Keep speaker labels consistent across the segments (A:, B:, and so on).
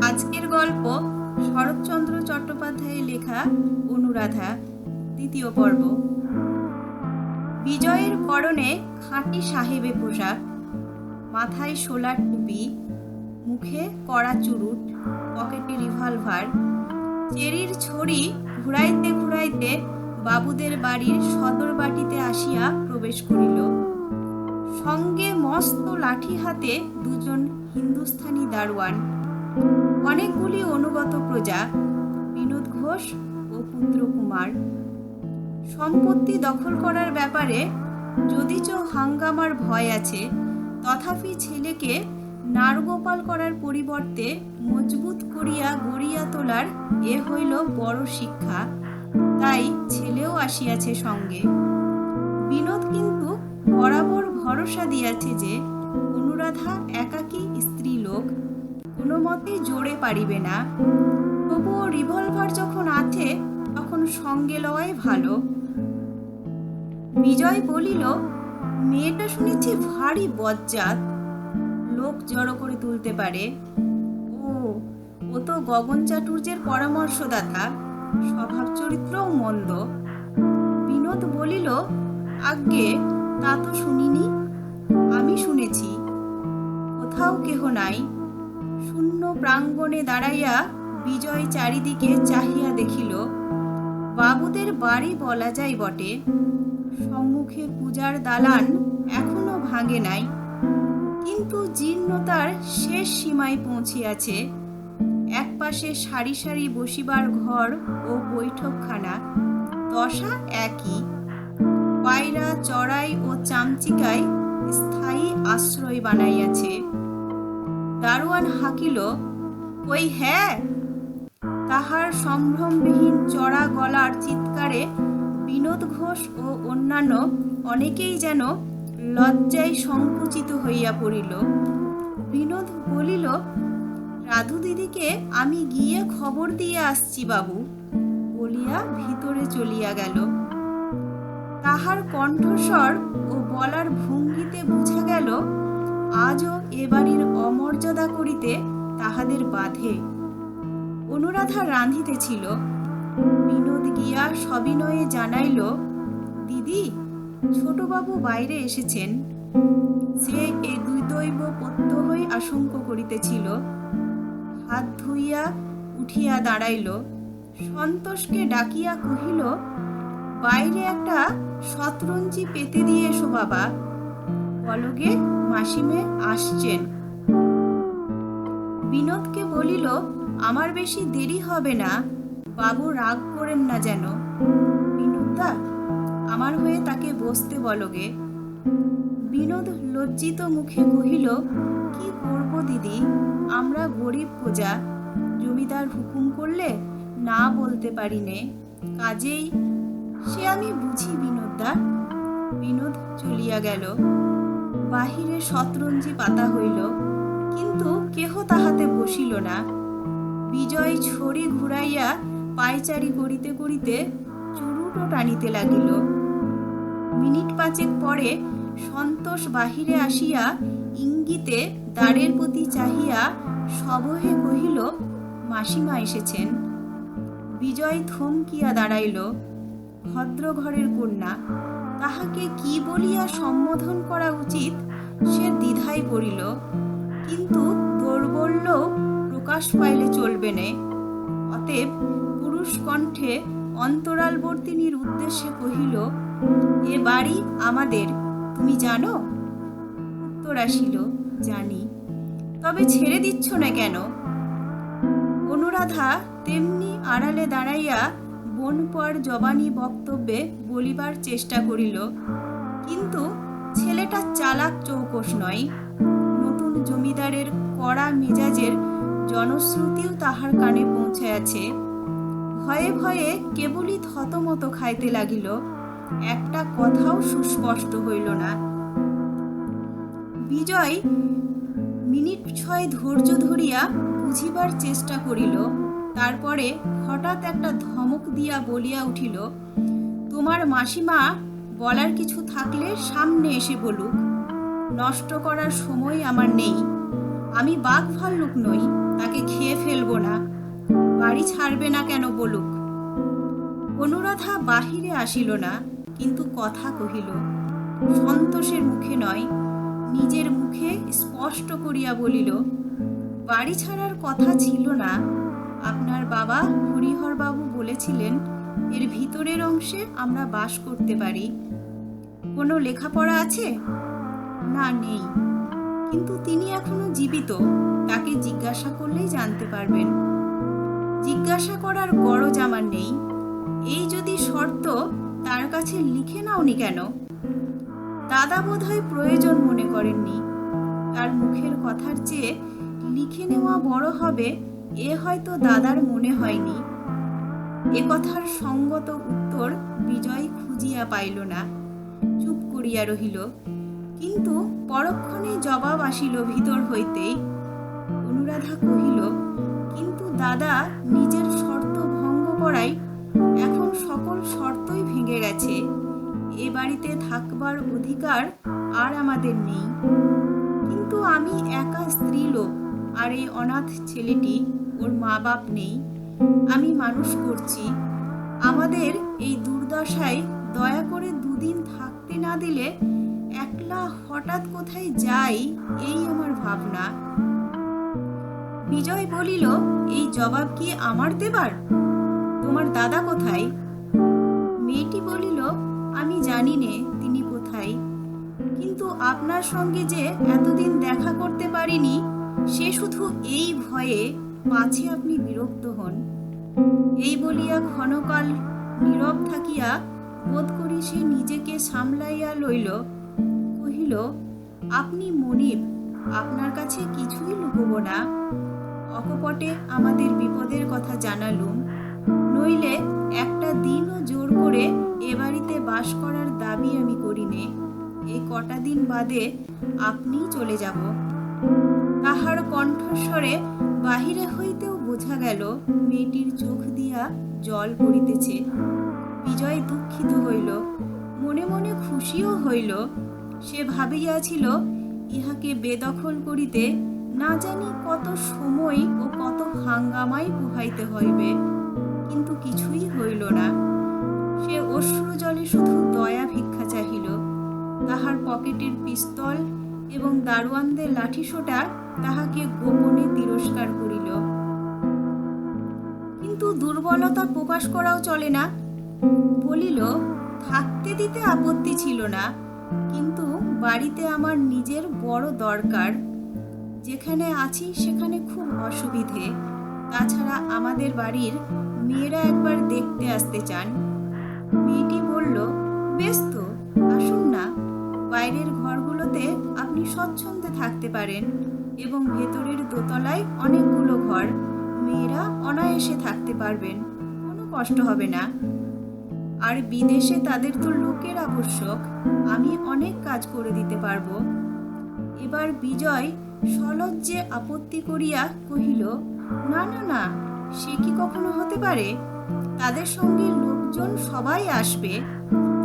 A: আজকের গল্প শরৎচন্দ্র চট্টোপাধ্যায়ের লেখা অনুরাধা, দ্বিতীয় পর্ব। বিজয়ের করণে খাঁটি সাহেবে পোশাক, মাথায় সোলার টুপি, মুখে কড়া চুরুট, পকেটে রিভলভার, চেরির ছড়ি ঘুরাইতে ঘুরাইতে বাবুদের বাড়ির সদর বাটিতে আসিয়া প্রবেশ করিল। সঙ্গে মস্ত লাঠি হাতে দুজন হিন্দুস্থানি দারোয়ান অনেকগুলি অনুগত প্রজা, বিনোদ ঘোষ ও পুত্র কুমার। সম্পত্তি দখল করার ব্যাপারে যদি যদিচ হাঙ্গামার ভয় আছে, তথাপি ছেলেকে নারগোপাল করার পরিবর্তে মজবুত করিয়া গড়িয়া তোলার এ হইল বড় শিক্ষা। তাই ছেলেও আসিয়াছে সঙ্গে। বিনোদ কিন্তু বরাবর ভরসা দিয়াছে যে অনুরাধা একাকী স্ত্রী লোক কোনো মতেই জোরে পারিবে না। তবুও রিভলভার যখন আছে, তখন সঙ্গে লওয়াই ভালো। বিজয় বলিল, মেয়েটা শুনেছি ভারী বজ্জাত। লোক জড়ো করে তুলতে পারে। ও ও তো গগন চাটুর্যের পরামর্শদাতা। স্বভাব চরিত্রও মন্দ। বিনোদ বলিল, আজ্ঞে, তা তো শুনিনি। আমি শুনেছি। কোথাও কেহ নাই। শূন্য প্রাঙ্গণে দাঁড়াইয়া বিজয় চারিদিকে চাহিয়া দেখিল, বাবুদের বাড়ি বলা যায় বটে। সম্মুখে পূজার দালান এখনও ভাঙে নাই। কিন্তু জীর্ণতার শেষ সীমায় পৌঁছিয়াছে। এক পাশে সারি সারি বসিবার ঘর ও বৈঠকখানা, দশা একই। পায়রা চড়াই ও চামচিকায় স্থায়ী আশ্রয় বানাইয়াছে। দারোয়ান হাকিল, ওই হ্যাঁ। তাহার সম্ভ্রমবিহীন চড়া গলার চিৎকারে বিনোদ ঘোষ ও অন্যান্য অনেকেই যেন লজ্জায় সংকুচিত হইয়া পড়িল। বিনোদ বলিল, রাধু দিদিকে আমি গিয়ে খবর দিয়ে আসছি বাবু। বলিয়া ভিতরে চলিয়া গেল। তাহার কণ্ঠস্বর ও বলার ভঙ্গিতে বুঝা গেল আজও এ বাড়ির অমর্যাদা করিতে তাহাদের বাধে। অনুরাধা রাঁধিতেছিল বিনোদ গিয়া সবিনয়ে জানাইল, দিদি, ছোটবাবু বাইরে এসেছেন। সে এ দুই দৈব প্রত্যহই আশঙ্ক করিতেছিল। হাত ধুইয়া উঠিয়া দাঁড়াইল। সন্তোষকে ডাকিয়া কহিল, বাইরে একটা শতরঞ্জি পেতে দিয়ে এসো বাবা। পলকে মাসিমে আসছেন। বিনোদকে বলিল, আমার বেশি দেরি হবে না। বাবু রাগ করেন না যেন। বিনোদদা, আমার হয়ে তাকে বসতে বলগে। বিনোদ লজ্জিত মুখে কহিল, কি করব দিদি? আমরা গরিব প্রজা। জমিদার হুকুম করলে না বলতে পারি নে। কাজেই সে আমি বুঝি বিনোদদা। বিনোদ চলিয়া গেল। বাহিরে শতরঞ্জি পাতা হইল, কিন্তু কেহ তাহাতে বসিল না। বিজয় ছড়ি ঘুরাইয়া পায়চারি করিতে করিতে চুরুটো টানিতে লাগিল। মিনিট পাঁচেক পরে সন্তোষ বাহিরে আসিয়া ইঙ্গিতে দ্বারের প্রতি চাহিয়া সবহে কহিল, মাসিমা এসেছেন। বিজয় থমকিয়া দাঁড়াইল ভদ্র ঘরের কন্যা। তাহাকে কি বলিয়া সম্বোধন করা উচিত সে দ্বিধায় পড়িল। কিন্তু দৌর্বল্য প্রকাশ পাইলে চলবে নে। অতএব পুরুষ কণ্ঠে অন্তরালবর্তিনীর উদ্দেশ্যে কহিল, এ বাড়ি আমাদের, তুমি জানো? উত্তর আসিল, জানি। তবে ছেড়ে দিচ্ছ না কেন? অনুরাধা তেমনি আড়ালে দাঁড়াইয়া বনপর জবানি বক্তব্যে বলিবার চেষ্টা করিল, কিন্তু ছেলেটা চালাক চৌকস নয়। নতুন জমিদারের কড়া মেজাজের জনশ্রুতিও তাহার কানে পৌঁছে ভয়ে ভয়ে কেবলই থতমত খাইতে লাগিল। একটা কথাও সুস্পষ্ট হইল না। বিজয় মিনিট ছয় ধৈর্য ধরিয়া বুঝিবার চেষ্টা করিল তারপরে হঠাৎ একটা ধমক দিয়া বলিয়া উঠিল, তোমার মাসিমা বলার কিছু থাকলে সামনে এসে বলুক। নষ্ট করার সময় আমার নেই। আমি বাঘ ভাল্লুক নই, তাকে খেয়ে ফেলব না। বাড়ি ছাড়বে না কেন বলুক? অনুরাধা বাহিরে আসিল না, কিন্তু কথা কহিল, সন্তোষের মুখে নয়, নিজের মুখে স্পষ্ট করিয়া বলিল, বাড়ি ছাড়ার কথা ছিল না আপনার বাবা হরিহরবাবু বলেছিলেন, এর ভিতরের অংশে আমরা বাস করতে পারি। কোনো লেখাপড়া আছে? না, নেই। কিন্তু তিনি এখনও জীবিত। তাকে জিজ্ঞাসা করলেই জানতে পারবেন। জিজ্ঞাসা করার গরজ আমার নেই। এই যদি শর্ত, তার কাছে লিখে নাওনি কেন? দাদা বোধহয় প্রয়োজন মনে করেননি। তার মুখের কথার চেয়ে লিখে নেওয়া বড় হবে এ হয়তো দাদার মনে হয়নি। এ কথার সঙ্গত উত্তর বিজয় খুঁজিয়া পাইল না। চুপ করিয়া রহিল। কিন্তু পরক্ষণে জবাব আসিল ভিতর হইতেই। অনুরাধা কহিল, কিন্তু দাদা, নিজের শর্ত ভঙ্গ করায় এখন সকল শর্তই ভেঙে গেছে। এ বাড়িতে থাকবার অধিকার আর আমাদের নেই। কিন্তু আমি একা স্ত্রীলোক, আর এই অনাথ ছেলেটি ওর মা বাপ নেই, আমি মানুষ করছি। আমাদের এই দুর্দশায় দয়া করে দুদিন থাকতে না দিলে একলা হঠাৎ কোথায় যাই, এই আমার ভাবনা। বিজয় বলিল, এই জবাব কি আমার দেবার? তোমার দাদা কোথায়? মেয়েটি বলিল, আমি জানি নে তিনি কোথায়। কিন্তু আপনার সঙ্গে যে এতদিন দেখা করতে পারিনি, সে শুধু এই ভয়ে পাছে আপনি বিরক্ত হন? এই বলিয়া ক্ষণকাল নীরব থাকিয়া বোধ করি সে নিজেকে সামলাইয়া লইল। কহিল, আপনি মনিব, আপনার কাছে কিছুই লুকোব না। অকপটে আমাদের বিপদের কথা জানালুম। নইলে একটা দিনও জোর করে এ বাড়িতে বাস করার দাবি আমি করিনে এই কটা দিন বাদে আপনিই চলে যাব। তাহার কণ্ঠস্বরে বাহিরে হইতেও বোঝা গেল, মেয়েটির চোখ দিয়া জল পড়িতেছে। বিজয় দুঃখিত হইল, মনে মনে খুশিও হইল। সে ভাবিয়াছিল, ইহাকে বেদখল করিতে না জানি কত সময় ও কত হাঙ্গামাই পোহাইতে হইবে, কিন্তু কিছুই হইল না। সে অশ্রু জলে শুধু দয়া ভিক্ষা চাহিল, তাহার পকেটের পিস্তল এবং দারোয়ানদের লাঠিসোঁটা তাহাকে গোপনে তিরস্কার করিল। কিন্তু দুর্বলতা প্রকাশ করাও চলে না। বলিল, থাকতে দিতে আপত্তি ছিল না, কিন্তু বাড়িতে আমার নিজের বড় দরকার। যেখানে আছি সেখানে খুব অসুবিধে। তাছাড়া আমাদের বাড়ির মেয়েরা একবার দেখতে আসতে চান। মেয়েটি বলল বেশ তো আসুন না। বাইরের ঘরগুলোতে আপনি স্বচ্ছন্দে থাকতে পারেন এবং ভেতরের দোতলায় অনেকগুলো ঘর, মেয়েরা অনায়াসে থাকতে পারবেন, কোনো কষ্ট হবে না। আর বিদেশে তাদের তো লোকের আবশ্যক, আমি অনেক কাজ করে দিতে পারব। এবার বিজয় সলজ্জে আপত্তি করিয়া কহিল, না না না, সে কি কখনো হতে পারে? তাদের সঙ্গে লোকজন সবাই আসবে,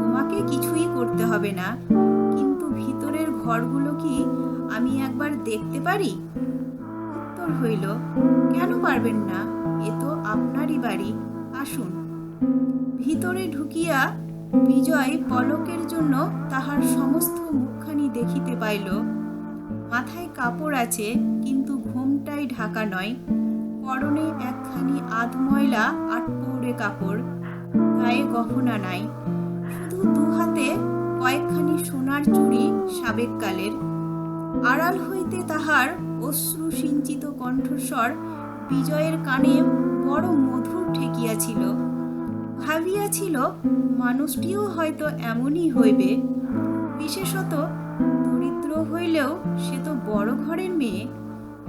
A: তোমাকে কিছুই করতে হবে না। ভিতরের ঘরগুলো কি আমি একবার দেখতে পারি? উত্তর হইল, কেন পারবেন না? এ তো আপনারই বাড়ি। আসুন। ভিতরে ঢুকিয়া বিজয় পলকের জন্য তাহার সমস্ত মুখখানি দেখিতে পাইল। মাথায় কাপড় আছে, কিন্তু ঘোমটাই ঢাকা নয়। পরনে একখানি আধময়লা আটপৌরে কাপড়। গায়ে গহনা নাই। শুধু দু হাতে কয়েকখানি সোনার চুড়ি সাবেককালের। আড়াল হইতে তাহার অশ্রু সিঞ্চিত কণ্ঠস্বর বিজয়ের কানে বড় মধুর ঠেকিয়াছিল। ভাবিয়াছিল, মানুষটিও হয়তো এমনই হইবে। বিশেষত দরিদ্র হইলেও সে তো বড় ঘরের মেয়ে।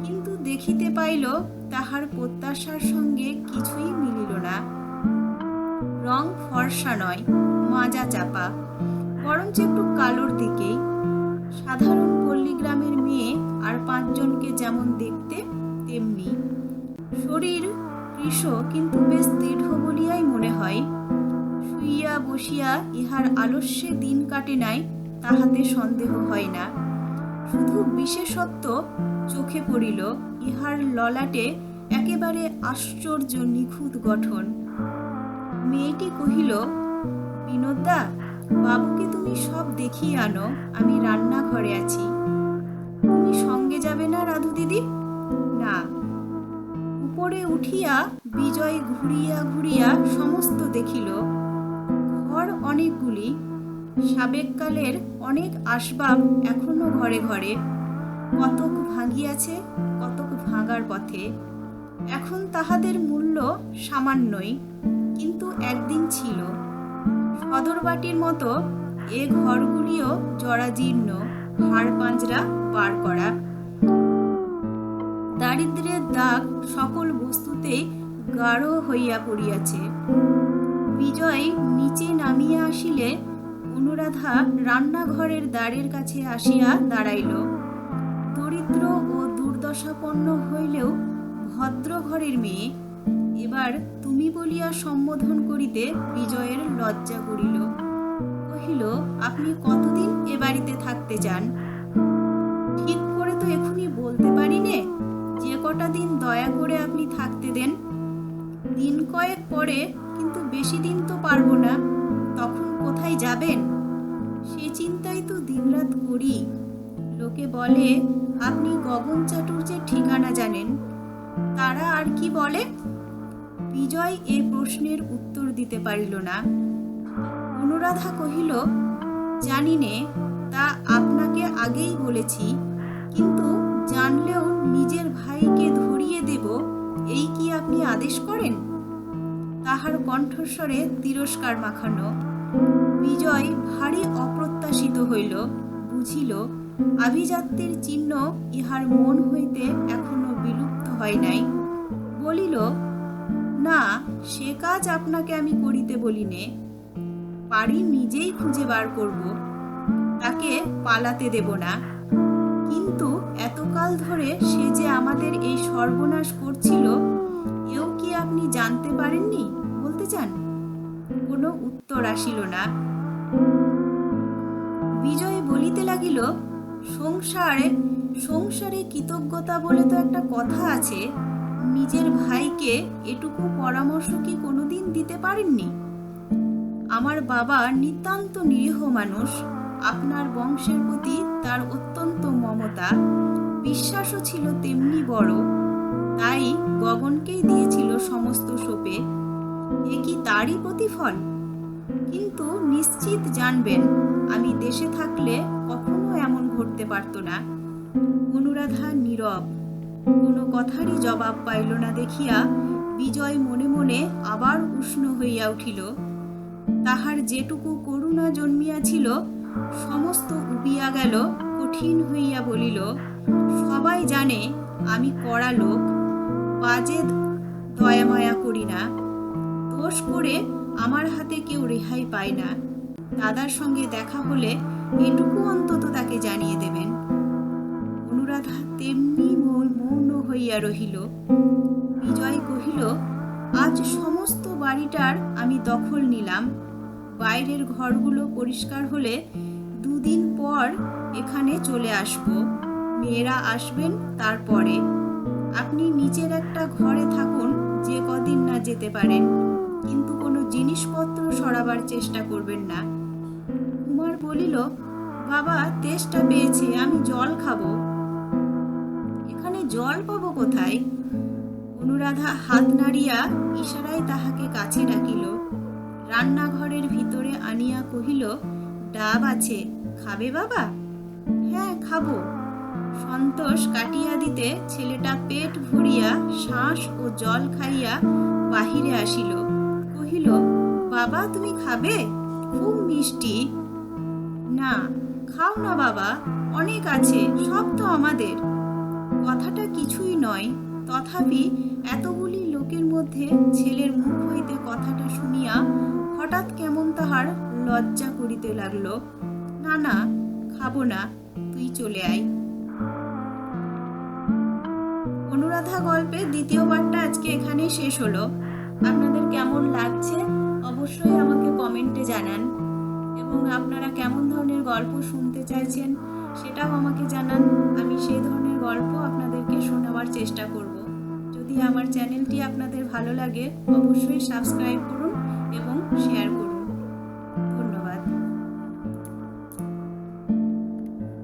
A: কিন্তু দেখিতে পাইল, তাহার প্রত্যাশার সঙ্গে কিছুই মিলিল না। রং ফর্সা নয়, মাজা চাপা। বরঞ্চ একটু কালোর দিকেই। সাধারণ পল্লীগ্রামের মেয়ে আর পাঁচজনকে যেমন দেখতে, তেমনি। শরীর কৃষ কিন্তু বেশ দৃঢ় বলিয়াই মনে হয়। শুইয়া বসিয়া ইহার আলস্যে দিন কাটে নাই, তাহাতে সন্দেহ হয় না। শুধু বিশেষত্ব চোখে পড়িল, ইহার ললাটে একেবারে আশ্চর্য নিখুঁত গঠন। মেয়েটি কহিল, বিনোদা বাবুকে তুমি সব দেখিয়ে আনো, আমি রান্নাঘরে আছি। তুমি সঙ্গে যাবে না রাধু দিদি? না। উপরে উঠিয়া বিজয় ঘুরিয়া ঘুরিয়া সমস্ত দেখিল, ঘর অনেকগুলি, সাবেককালের অনেক আসবাব এখনও ঘরে ঘরে। কতক ভাঙিয়াছে কতক ভাঙার পথে। এখন তাহাদের মূল্য সামান্যই, কিন্তু একদিন ছিল। সদরবাটির মতো এ ঘরগুলিও জরাজীর্ণ, হাড় পাঁজরা পার করা। দারিদ্র্যের দাগ সকল বস্তুতেই গাঢ় হইয়া পড়িয়াছে। বিজয় নিচে নামিয়া আসিলে অনুরাধা রান্নাঘরের দ্বারের কাছে আসিয়া দাঁড়াইল। দরিদ্র ও দুর্দশাপন্ন হইলেও ভদ্র ঘরের মেয়ে এবার তুমি বলিয়া সম্বোধন করিতে বিজয়ের লজ্জা করিল। কহিল, আপনি কতদিন এ বাড়িতে থাকতে চান? ঠিক করে তো এখনই বলতে পারি নে যে কটা দিন দয়া করে আপনি থাকতে দেন। দিন কয়েক পরে, কিন্তু বেশি দিন তো পারব না, তখন কোথায় যাবেন? সে চিন্তাই তো দিনরাত করি। লোকে বলে, আপনি গগন চাটুর্যের ঠিকানা জানেন। তারা আর কি বলে? বিজয় এ প্রশ্নের উত্তর দিতে পারিল না। অনুরাধা কহিল, জানি নে, তা আপনাকে আগেই বলেছি, কিন্তু জানলেও নিজের ভাইকে ধরিয়ে দেব, এই কি আপনি আদেশ করেন? তাহার কণ্ঠস্বরে তিরস্কার মাখানো। বিজয় ভারী অপ্রত্যাশিত হইল, বুঝিল, আভিজাত্যের চিহ্ন ইহার মন হইতে এখনও বিলুপ্ত হয় নাই। বলিল না, সে কাজ আপনাকে আমি করিতে বলিনে পারি নিজেই খুঁজে বার করব, তাকে পালাতে দেব না। কিন্তু এতকাল ধরে সে যে আমাদের এই সর্বনাশ করছিল, এও কি আপনি জানতে পারেননি? বলতে চান? কোনো উত্তর আসিল না। বিজয় বলিতে লাগিল, সংসারে সংসারে কৃতজ্ঞতা বলে তো একটা কথা আছে। নিজের ভাইকে এটুকু পরামর্শ কি কোনোদিন দিতে পারেননি? আমার বাবা নিতান্ত নিরীহ মানুষ। আপনার বংশের প্রতি তার অত্যন্ত মমতা। বিশ্বাসও ছিল তেমনি বড়। তাই গগনকেই দিয়েছিল সমস্ত সোপে এ কি তারই প্রতিফল? কিন্তু নিশ্চিত জানবেন, আমি দেশে থাকলে কখনো এমন ঘটতে পারত না। অনুরাধা নীরব। কোনো কথারই জবাব পাইল না দেখিয়া বিজয় মনে মনে আবার উষ্ণ হইয়া উঠিল। তাহার যেটুকু করুণা জন্মিয়াছিল, সমস্ত উবিয়া গেল, কঠিন হইয়া বলিল, সবাই জানে আমি কড়া লোক, বাজে দয়াময়া করি না। দোষ করে আমার হাতে কেউ রেহাই পায় না। দাদার সঙ্গে দেখা হলে এটুকু অন্তত তাকে জানিয়ে দেবেন। অনুরাধা তেমনি মৌন হইয়া রহিল। বিজয় কহিল, আজ সমস্ত বাড়িটার আমি দখল নিলাম। বাইরের ঘরগুলো পরিষ্কার হলে দুদিন পর এখানে চলে আসব। মেয়েরা আসবেন তারপরে। আপনি নিচের একটা ঘরে থাকুন, যে কদিন না যেতে পারেন। কিন্তু কোনো জিনিসপত্র সরাবার চেষ্টা করবেন না। কুমার বলিল, বাবা, তেষ্টা পেয়েছে, আমি জল খাব। এখানে জল পাবো কোথায়? অনুরাধা হাত নাড়িয়া ইশারায় তাহাকে কাছে ডাকিল। রান্নাঘরের ভিতরে আনিয়া কহিল, ডাব আছে, খাবে বাবা? হ্যাঁ খাব। সন্তোষ কাটিয়া দিতে ছেলেটা পেট ভরিয়া শ্বাস ও জল খাইয়া বাহিরে আসিল। কহিল, বাবা, তুমি খাবে? খুব মিষ্টি। না, খাও না বাবা, অনেক আছে, সব তো আমাদের। কথাটা কিছুই নয়। তথাপি এতগুলি লোকের মধ্যে ছেলের মুখ হইতে কথাটা শুনিয়া হঠাৎ কেমন তাহার লজ্জা করিতে লাগল। না না খাব না, তুই চলে আয়। অনুরাধা গল্পের দ্বিতীয় পার্টটা আজকে এখানেই শেষ হলো। আপনাদের কেমন লাগছে অবশ্যই আমাকে কমেন্টে জানান। এবং আপনারা কেমন ধরনের গল্প শুনতে চাইছেন সেটাও আমাকে জানান। আমি সেই ধরনের গল্প আপনাদেরকে শোনাবার চেষ্টা করব। যদি আমার চ্যানেলটি আপনাদের ভালো লাগে, অবশ্যই সাবস্ক্রাইব করুন এবং শেয়ার করুন।